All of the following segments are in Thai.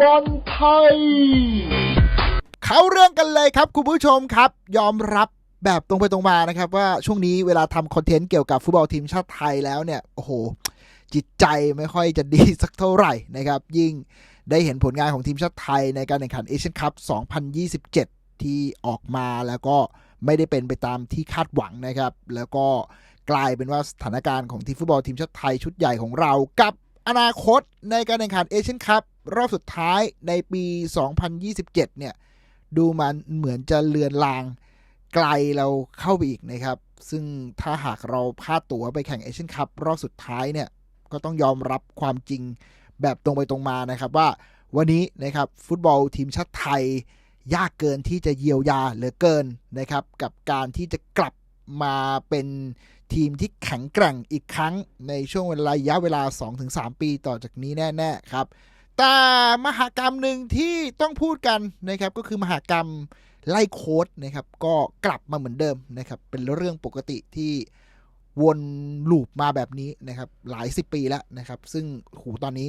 บอลไทย เขาเรื่องกันเลยครับคุณผู้ชมครับ ยอมรับแบบตรงไปตรงมานะครับว่าช่วงนี้เวลาทำคอนเทนต์เกี่ยวกับฟุตบอลทีมชาติไทยแล้วเนี่ย โอ้โห จิตใจไม่ค่อยจะดีสักเท่าไหร่นะครับ ยิ่งได้เห็นผลงานของทีมชาติไทยในการแข่งขันเอเชียนคัพ 2027 ที่ออกมาแล้วก็ไม่ได้เป็นไปตามที่คาดหวังนะครับ แล้วก็กลายเป็นว่าสถานการณ์ของทีมฟุตบอลทีมชาติไทยชุดใหญ่ของเรากับอนาคตในการแข่งขันเอเชียนคัพ รอบสุดท้ายในปี 2027 เนี่ย ดูมันเหมือนจะเลือนลางไกลเราเข้าไปอีกนะครับ ซึ่งถ้าหากเราพลาดตั๋วไปแข่งเอเชียนคัพรอบสุดท้ายเนี่ย ก็ต้องยอมรับความจริงแบบตรงไปตรงมานะครับว่าวันนี้นะครับฟุตบอลทีมชาติไทย ยากเกินที่จะเยียวยาเหลือเกินนะครับ กับการที่จะกลับมาเป็นทีมที่แข็งแกร่งอีกครั้งในช่วงเวลาระยะเวลา 2-3 ปีต่อจากนี้แน่ ๆ ครับ แต่มหากรรมหนึ่งที่ต้องพูดกันนะครับก็คือมหากรรมไล่โค้ดนะครับก็กลับมาเหมือนเดิมนะครับเป็นเรื่องปกติที่วนลูปมาแบบนี้นะครับหลายสิบปีแล้วนะครับซึ่งหูตอนนี้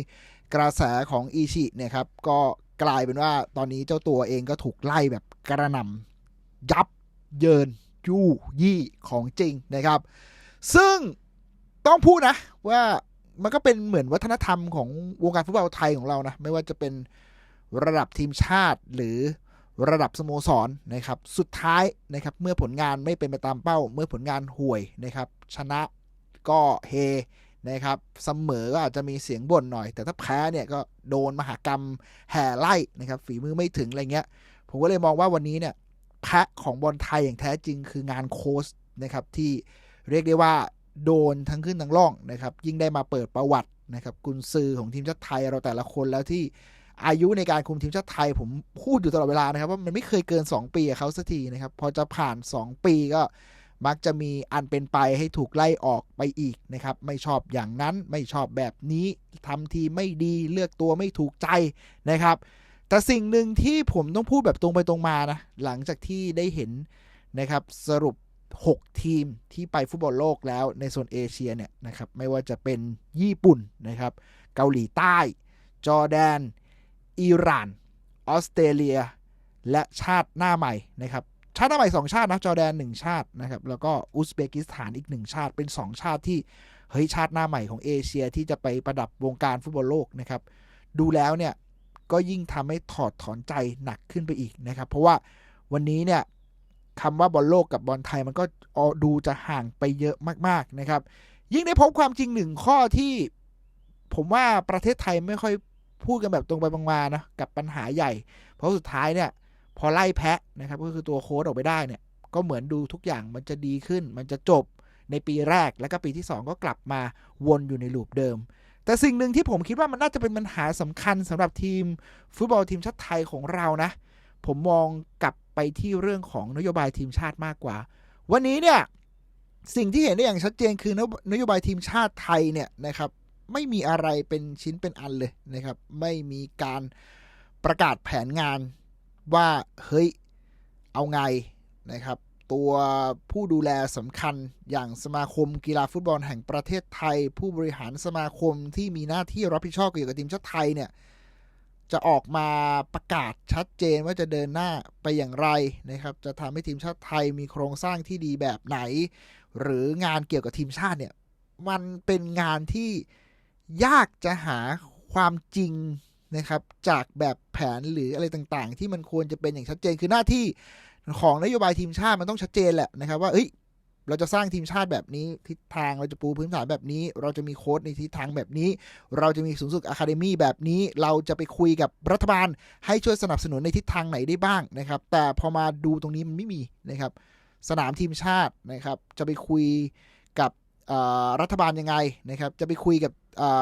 กระแสของอีชิเนี่ยครับก็กลายเป็นว่าตอนนี้เจ้าตัวเองก็ถูกไล่แบบกระหน่ำยับเยินยู่ยี่ของจริงนะครับ ซึ่งต้องพูดนะว่า มันก็เป็นเหมือนวัฒนธรรมของวงการฟุตบอลไทยของเรานะ ไม่ว่าจะเป็นระดับทีมชาติหรือระดับสโมสรนะครับ สุดท้ายนะครับ เมื่อผลงานไม่เป็นไปตามเป้า เมื่อผลงานห่วยนะครับ ชนะก็เฮนะครับเสมอก็อาจจะมีเสียงบ่นหน่อย แต่ถ้าแพ้เนี่ยก็โดนมหากรรมแห่ไล่นะครับ ฝีมือไม่ถึงอะไรเงี้ย ผมก็เลยมองว่าวันนี้เนี่ยแพ้ของบอลไทยอย่างแท้จริงคืองานโค้ชนะครับที่เรียกได้ว่า โดนทั้งขึ้นทั้งล่องนะครับ ยิ่งได้มาเปิดประวัตินะครับกุนซือของทีมชาติไทยเราแต่ละคนแล้วที่อายุในการคุมทีมชาติไทยผมพูดอยู่ตลอดเวลานะครับ ว่ามันไม่เคยเกิน 2 ปีเขาสักทีนะครับ พอจะผ่าน 2 ปีก็มักจะมีอันเป็นไปให้ถูกไล่ออกไปอีกนะครับ ไม่ชอบอย่างนั้นไม่ชอบแบบนี้ทำทีไม่ดีเลือกตัวไม่ถูกใจนะครับ แต่สิ่งหนึ่งที่ผมต้องพูดแบบตรงไปตรงมานะหลังจากที่ได้เห็นนะครับสรุป 6 ทีมที่ไปฟุตบอลโลกแล้วในโซนเอเชียเนี่ยนะครับไม่ว่าจะเป็นญี่ปุ่นนะครับเกาหลีใต้ จอร์แดน อิหร่าน ออสเตรเลีย และชาติหน้าใหม่นะครับชาติหน้าใหม่2ชาตินะจอร์แดน 1 ชาตินะครับแล้วก็อุซเบกิสถานอีก 1 ชาติเป็น 2 ชาติที่เฮ้ยชาติหน้าใหม่ของเอเชียที่จะไปประดับวงการฟุตบอลโลกนะครับดูแล้วเนี่ยก็ยิ่งทำให้ถอดถอนใจหนักขึ้นไปอีกนะครับ เพราะว่าวันนี้เนี่ย คำว่าบอลโลกกับบอลไทยมันก็ดูจะห่างไปเยอะมากๆนะครับ ยิ่งได้พบความจริงหนึ่งข้อที่ผมว่าประเทศไทยไม่ค่อยพูดกันแบบตรงไปบางมานะกับปัญหาใหญ่ เพราะสุดท้ายเนี่ยพอไล่แพะนะครับก็คือตัวโค้ดออกไปได้เนี่ยก็เหมือนดูทุกอย่างมันจะดีขึ้น มันจะจบในปีแรกแล้วก็ปีที่ 2 ก็กลับมาวนอยู่ในลูปเดิม แต่สิ่งหนึ่งที่ผมคิดว่ามันน่าจะเป็นปัญหาสำคัญสำหรับทีมฟุตบอลทีมชาติไทยของเรานะ ผมมองกับ ไปที่เรื่องของนโยบายทีมชาติมากกว่า วันนี้เนี่ยสิ่งที่เห็นได้อย่างชัดเจนคือนโยบายทีมชาติไทยเนี่ยนะครับไม่มีอะไรเป็นชิ้นเป็นอันเลยนะครับ ไม่มีการประกาศแผนงานว่าเฮ้ยเอาไงนะครับ ตัวผู้ดูแลสำคัญอย่างสมาคมกีฬาฟุตบอลแห่งประเทศไทย ผู้บริหารสมาคมที่มีหน้าที่รับผิดชอบเกี่ยวกับทีมชาติไทยเนี่ย จะออกมาประกาศชัดเจนว่าจะเดินหน้าไปอย่างไรนะครับ จะทำให้ทีมชาติไทยมีโครงสร้างที่ดีแบบไหน หรืองานเกี่ยวกับทีมชาติเนี่ย มันเป็นงานที่ยากจะหาความจริงนะครับ จากแบบแผนหรืออะไรต่างๆ ที่มันควรจะเป็นอย่างชัดเจนคือหน้าที่ของนโยบายทีมชาติมันต้องชัดเจนแหละนะครับ ว่าเอ้ย เราจะสร้างทีมชาติแบบนี้ ทิศทางเราจะปูพื้นฐานแบบนี้ เราจะมีโค้ดในทิศทางแบบนี้ เราจะมีศูนย์ฝึกอะคาเดมี่แบบนี้ เราจะไปคุยกับรัฐบาล ให้ช่วยสนับสนุนในทิศทางไหนได้บ้างนะครับ แต่พอมาดูตรงนี้มันไม่มีนะครับ สนามทีมชาตินะครับ จะไปคุยกับรัฐบาลยังไงนะครับ จะไปคุยกับ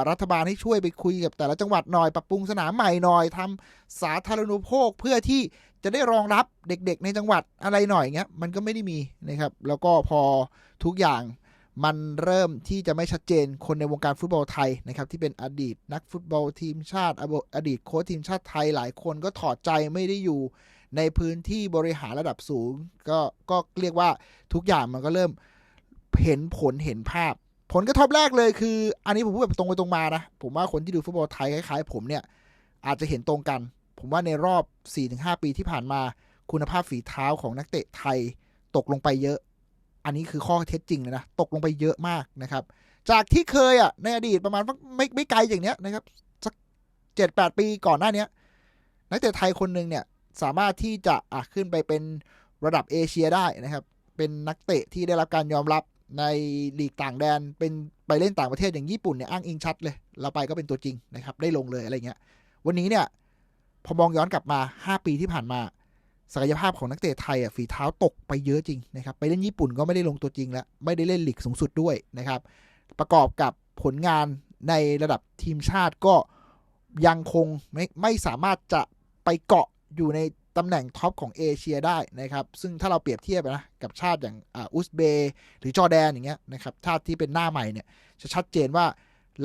รัฐบาลให้ช่วยไปคุยกับแต่ละจังหวัดหน่อย ปรับปรุงสนามใหม่หน่อยทำสาธารณูปโภคเพื่อที่ จะได้รองรับเด็กๆ ในจังหวัดอะไรหน่อยเงี้ยมันก็ไม่ได้มีนะครับ แล้วก็พอทุกอย่างมันเริ่มที่จะไม่ชัดเจนคนในวงการฟุตบอลไทยนะครับที่เป็นอดีตนักฟุตบอลทีมชาติ อดีตโค้ชทีมชาติไทยหลายคนก็ถอดใจไม่ได้อยู่ในพื้นที่บริหารระดับสูง ก็ก็เรียกว่าทุกอย่างมันก็เริ่มเห็นผลเห็นภาพ ผลกระทบแรกเลยคือ อันนี้ผมพูดแบบตรงไปตรงมานะ ผมว่าคนที่ดูฟุตบอลไทยคล้ายๆ ผมเนี่ยอาจจะเห็นตรงกัน ผมว่าในรอบ 4-5 ปีที่ผ่านมา คุณภาพฝีเท้าของนักเตะไทยตกลงไปเยอะ อันนี้คือข้อเท็จจริงเลยนะ ตกลงไปเยอะมากนะครับ จากที่เคยอะในอดีตประมาณไม่ไม่ไกลอย่างเนี้ยนะครับสักเจ็ดแปดปีก่อนหน้าเนี้ยนักเตะไทยคนหนึ่งเนี่ยสามารถที่จะอะขึ้นไปเป็นระดับเอเชียได้นะครับ เป็นนักเตะที่ได้รับการยอมรับในลีกต่างแดน เป็นไปเล่นต่างประเทศอย่างญี่ปุ่นเนี่ยอ้างอิงชัดเลยเราไปก็เป็นตัวจริงนะครับ ได้ลงเลยอะไรเงี้ย วันนี้เนี่ย พอมองย้อนกลับมา 5 ปีที่ผ่านมา ศักยภาพของนักเตะไทยอะฝีเท้าตกไปเยอะจริงนะครับ ไปเล่นญี่ปุ่นก็ไม่ได้ลงตัวจริงแล้ว ไม่ได้เล่นหลีกสูงสุดด้วยนะครับ ประกอบกับผลงานในระดับทีมชาติก็ยังคงไม่ไม่สามารถจะไปเกาะอยู่ในตำแหน่งท็อปของเอเชียได้นะครับ ซึ่งถ้าเราเปรียบเทียบนะกับชาติอย่างอุซเบย์หรือจอร์แดนอย่างเงี้ยนะครับ ชาติที่เป็นหน้าใหม่เนี่ยจะชัดเจนว่า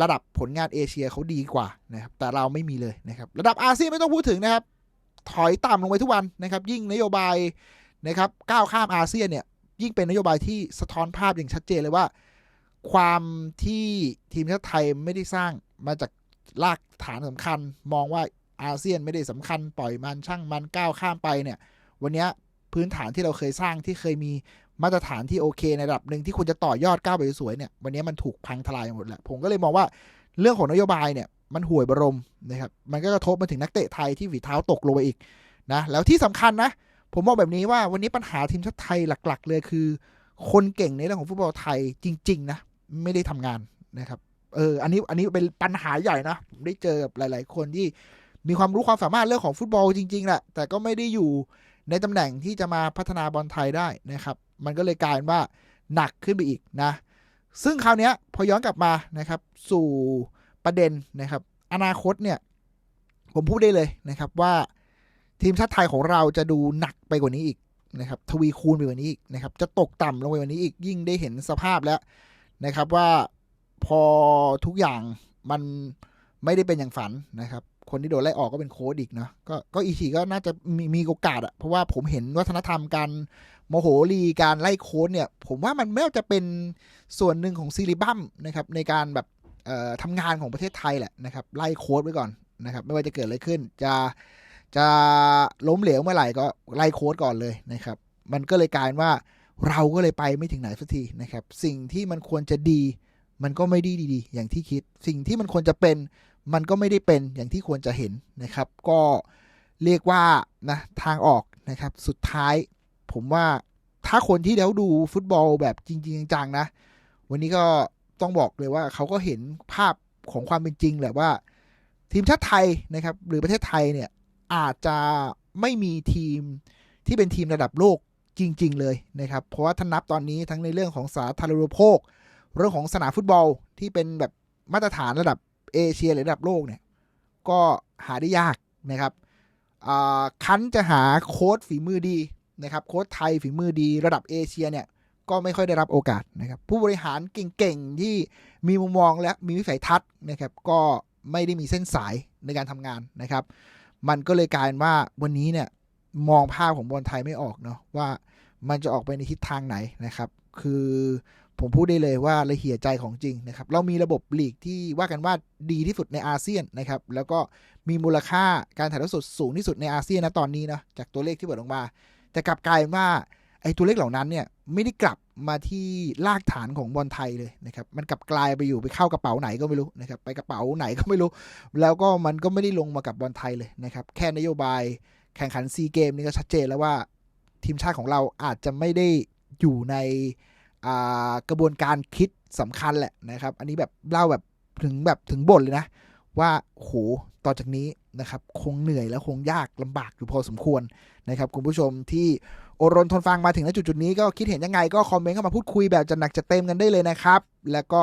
ระดับผลงานเอเชียเขาดีกว่านะครับแต่เราไม่มีเลยนะครับระดับอาเซียนไม่ต้องพูดถึงนะครับ ถอยต่ำลงไปทุกวันนะครับ ยิ่งนโยบายนะครับก้าวข้ามอาเซียนเนี่ยยิ่งเป็นนโยบายที่สะท้อนภาพอย่างชัดเจนเลยว่า ความที่ทีมชาติไทยไม่ได้สร้างมาจากรากฐานสำคัญ มองว่าอาเซียนไม่ได้สำคัญ ปล่อยมันช่างมันก้าวข้ามไปเนี่ย วันนี้พื้นฐานที่เราเคยสร้างที่เคยมี มาตรฐานที่โอเคในระดับหนึ่งที่ควรจะต่อยอดก้าวไปสวยๆเนี่ยวันนี้มันถูกพังทลายหมดแล้วผมก็เลยมองว่าเรื่องของนโยบายเนี่ยมันห่วยบรมนะครับมันก็กระทบมาถึงนักเตะไทยที่ฝีเท้าตกลงไปอีกนะแล้วที่สำคัญนะ ผมมองแบบนี้ว่าวันนี้ปัญหาทีมชาติไทยหลัก ๆ เลยคือ คนเก่งในเรื่องของฟุตบอลไทยจริง ๆ นะ ไม่ได้ทำงานนะครับเอออันนี้อันนี้เป็นปัญหาใหญ่นะผมได้เจอกับหลาย ๆ คนที่มีความรู้ความสามารถเรื่องของฟุตบอลจริงๆแหละแต่ก็ไม่ได้อยู่ในตำแหน่งที่จะมาพัฒนาบอลไทยได้นะครับ มันก็เลยกลายเป็นว่าหนักขึ้นไปอีกนะ ซึ่งคราวนี้พอย้อนกลับมานะครับ สู่ประเด็นนะครับ อนาคตเนี่ย ผมพูดได้เลยนะครับว่าทีมชาติไทยของเราจะดูหนักไปกว่านี้อีกนะครับ ทวีคูณไปกว่านี้อีกนะครับ จะตกต่ำลงไปกว่านี้อีกยิ่งได้เห็นสภาพแล้วนะครับว่าพอทุกอย่างมันไม่ได้เป็นอย่างฝันนะครับ คนที่โดนไล่ออกก็เป็นโค้ดอีกเนาะก็ก็อีทีก็น่าจะมีมีโอกาสอะเพราะว่าผมเห็นวัฒนธรรมการโมโหรีการไล่โค้ดเนี่ย ผมว่ามันไม่ว่าจะเป็นส่วนหนึ่งของซีรีบัมนะครับ ในการแบบทำงานของประเทศไทยแหละนะครับ ไล่โค้ดไว้ก่อนนะครับ ไม่ว่าจะเกิดอะไรขึ้น จะจะล้มเหลวเมื่อไหร่ก็ไล่โค้ดก่อนเลยนะครับ มันก็เลยกลายว่าเราก็เลยไปไม่ถึงไหนสักทีนะครับ สิ่งที่มันควรจะดี มันก็ไม่ด้ดี ๆ อย่างที่คิด สิ่งที่มันควรจะเป็น มันก็ไม่ได้เป็นอย่างที่ควรจะเห็นนะครับ ก็เรียกว่านะทางออกนะครับ สุดท้าย ผมว่าถ้าคนที่แล้วดูฟุตบอลแบบจริง ๆ จังๆนะ วันนี้ก็ต้องบอกเลยว่าเขาก็เห็นภาพของความเป็นจริงแหละว่า ทีมชาติไทยนะครับ หรือประเทศไทยเนี่ยอาจจะไม่มีทีมที่เป็นทีมระดับโลกจริง ๆ เลยนะครับ เพราะว่าถ้านับตอนนี้ทั้งในเรื่องของสาธารณูปโภค เรื่องของสนามฟุตบอลที่เป็นแบบมาตรฐานระดับ เอเชียหรือระดับโลกเนี่ยก็หาได้ยากนะครับคันจะหาโค้ดฝีมือดีนะครับโค้ดไทยฝีมือดีระดับเอเชียเนี่ยก็ไม่ค่อยได้รับโอกาสนะครับผู้บริหารเก่งๆ ที่มีมุมมองและมีวิสัยทัศน์นะครับก็ไม่ได้มีเส้นสายในการทำงานนะครับ มันก็เลยกลายว่าวันนี้เนี่ยมองภาพของบอลไทยไม่ออกเนาะว่ามันจะออกไปในทิศทางไหนนะครับ คือ ผมพูดได้เลยว่าละเหี่ยใจของจริงนะครับ เรามีระบบลีกที่ว่ากันว่าดีที่สุดในอาเซียนนะครับ แล้วก็มีมูลค่าการถ่ายทอดสดสูงที่สุดในอาเซียนนะตอนนี้นะจากตัวเลขที่เปิดออกมา แต่กลับกลายเป็นว่าไอ้ตัวเลขเหล่านั้นเนี่ยไม่ได้กลับมาที่รากฐานของบอลไทยเลยนะครับ มันกลับกลายไปอยู่ไปเข้ากระเป๋าไหนก็ไม่รู้นะครับ ไปกระเป๋าไหนก็ไม่รู้ แล้วก็มันก็ไม่ได้ลงมากับบอลไทยเลยนะครับ แค่นโยบายแข่งขันซีเกมนี่ก็ชัดเจนแล้วว่าทีมชาติของเราอาจจะไม่ได้อยู่ใน กระบวนการคิดสำคัญแหละนะครับ อันนี้แบบเล่าแบบถึงแบบถึงบทเลยนะ ว่าโหต่อจากนี้นะครับ คงเหนื่อยและคงยากลำบากอยู่พอสมควรนะครับ คุณผู้ชมที่อดรนทนฟังมาถึงณจุดจุดนี้ก็คิดเห็นยังไงก็คอมเมนต์เข้ามาพูดคุยแบบจะหนักจะเต็มกันได้เลยนะครับ แล้วก็